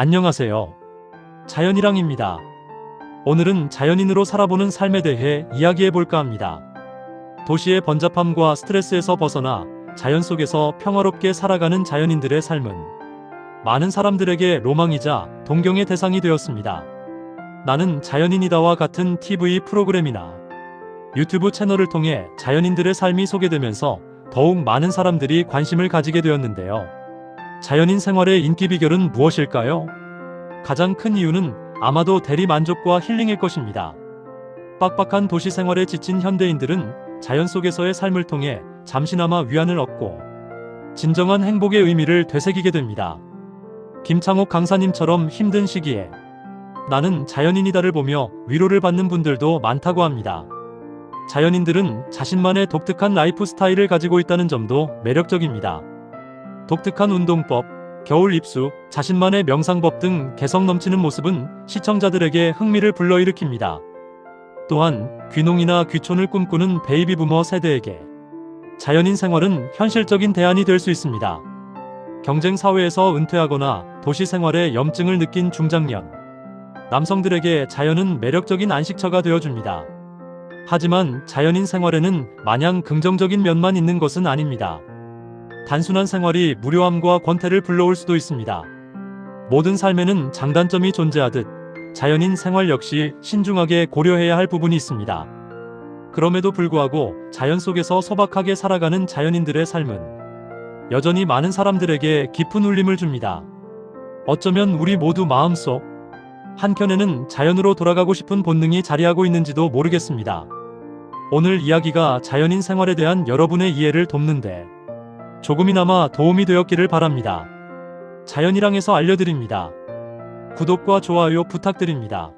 안녕하세요. 자연이랑입니다. 오늘은 자연인으로 살아보는 삶에 대해 이야기해 볼까 합니다. 도시의 번잡함과 스트레스에서 벗어나 자연 속에서 평화롭게 살아가는 자연인들의 삶은 많은 사람들에게 로망이자 동경의 대상이 되었습니다. 나는 자연인이다와 같은 TV 프로그램이나 유튜브 채널을 통해 자연인들의 삶이 소개되면서 더욱 많은 사람들이 관심을 가지게 되었는데요. 자연인 생활의 인기 비결은 무엇일까요? 가장 큰 이유는 아마도 대리 만족과 힐링일 것입니다. 빡빡한 도시 생활에 지친 현대인들은 자연 속에서의 삶을 통해 잠시나마 위안을 얻고 진정한 행복의 의미를 되새기게 됩니다. 김창옥 강사님처럼 힘든 시기에 나는 자연인이다를 보며 위로를 받는 분들도 많다고 합니다. 자연인들은 자신만의 독특한 라이프 스타일을 가지고 있다는 점도 매력적입니다. 독특한 운동법, 겨울 입수, 자신만의 명상법 등 개성 넘치는 모습은 시청자들에게 흥미를 불러일으킵니다. 또한 귀농이나 귀촌을 꿈꾸는 베이비 부머 세대에게 자연인 생활은 현실적인 대안이 될 수 있습니다. 경쟁 사회에서 은퇴하거나 도시 생활에 염증을 느낀 중장년, 남성들에게 자연은 매력적인 안식처가 되어줍니다. 하지만 자연인 생활에는 마냥 긍정적인 면만 있는 것은 아닙니다. 단순한 생활이 무료함과 권태를 불러올 수도 있습니다. 모든 삶에는 장단점이 존재하듯 자연인 생활 역시 신중하게 고려해야 할 부분이 있습니다. 그럼에도 불구하고 자연 속에서 소박하게 살아가는 자연인들의 삶은 여전히 많은 사람들에게 깊은 울림을 줍니다. 어쩌면 우리 모두 마음속 한켠에는 자연으로 돌아가고 싶은 본능이 자리하고 있는지도 모르겠습니다. 오늘 이야기가 자연인 생활에 대한 여러분의 이해를 돕는데 조금이나마 도움이 되었기를 바랍니다. 자연이랑에서 알려드립니다. 구독과 좋아요 부탁드립니다.